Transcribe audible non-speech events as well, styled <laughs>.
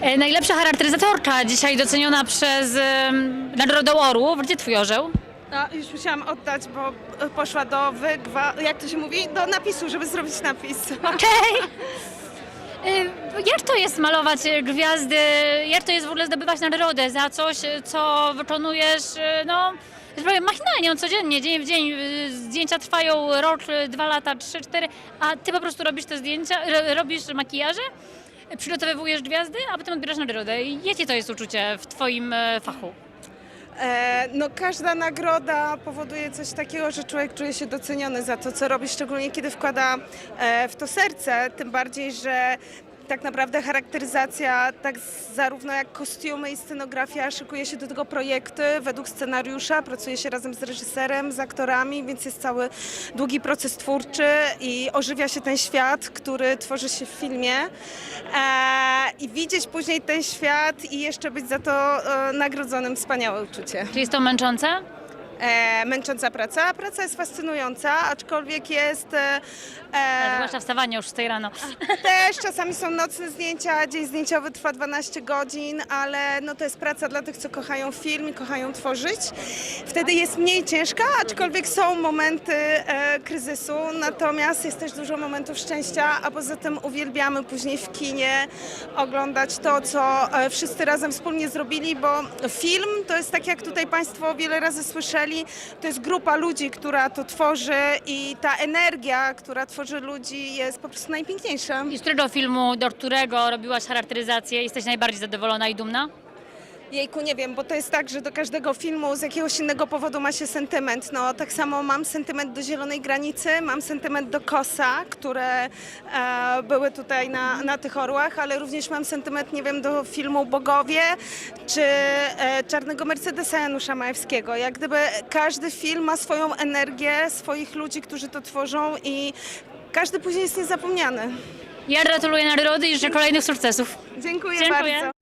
E, Najlepsza charakteryzatorka dzisiaj doceniona przez um, Nagrodę Oru. Gdzie twój orzeł? No, już musiałam oddać, bo poszła do wygwa... Jak to się mówi? Do napisu, żeby zrobić napis. Okej. <laughs> E, Jak to jest malować e, gwiazdy? Jak to jest w ogóle zdobywać nagrodę za coś, e, co wykonujesz, e, no, że powiem, machinalnie, on codziennie, dzień w dzień. e, Zdjęcia trwają rok, e, dwa lata, trzy, cztery, a ty po prostu robisz te zdjęcia, ro- robisz makijaże, przygotowywujesz gwiazdy, a potem odbierasz nagrodę. Jakie to jest uczucie w twoim e, fachu? E, no każda nagroda powoduje coś takiego, że człowiek czuje się doceniony za to, co robi, szczególnie kiedy wkłada e, w to serce, tym bardziej, że tak naprawdę charakteryzacja, tak zarówno jak kostiumy i scenografia, szykuje się do tego projekty według scenariusza, pracuje się razem z reżyserem, z aktorami, więc jest cały długi proces twórczy i ożywia się ten świat, który tworzy się w filmie. E, I widzieć później ten świat i jeszcze być za to e, nagrodzonym, wspaniałe uczucie. Czy jest to męczące? E, męcząca praca. Praca jest fascynująca, aczkolwiek jest e, e, zwłaszcza wstawanie już z tej rano. <laughs> też czasami są nocne zdjęcia, dzień zdjęciowy trwa 12 godzin, ale no to jest praca dla tych, co kochają film i kochają tworzyć. Wtedy jest mniej ciężka, aczkolwiek są momenty e, kryzysu, natomiast jest też dużo momentów szczęścia, a poza tym uwielbiamy później w kinie oglądać to, co e, wszyscy razem wspólnie zrobili, bo film to jest tak, jak tutaj Państwo wiele razy słyszeli, to jest grupa ludzi, która to tworzy i ta energia, która tworzy ludzi jest po prostu najpiękniejsza. I z którego filmu, do którego robiłaś charakteryzację, jesteś najbardziej zadowolona i dumna? Jejku, nie wiem, bo to jest tak, że do każdego filmu z jakiegoś innego powodu ma się sentyment. No, tak samo mam sentyment do Zielonej Granicy, mam sentyment do Kosa, które e, były tutaj na, na tych orłach, ale również mam sentyment, nie wiem, do filmu Bogowie czy e, Czarnego Mercedesa Janusza Majewskiego. Jak gdyby każdy film ma swoją energię, swoich ludzi, którzy to tworzą i każdy później jest niezapomniany. Ja gratuluję nagrody i życzę kolejnych sukcesów. Dziękuję, Dziękuję. bardzo.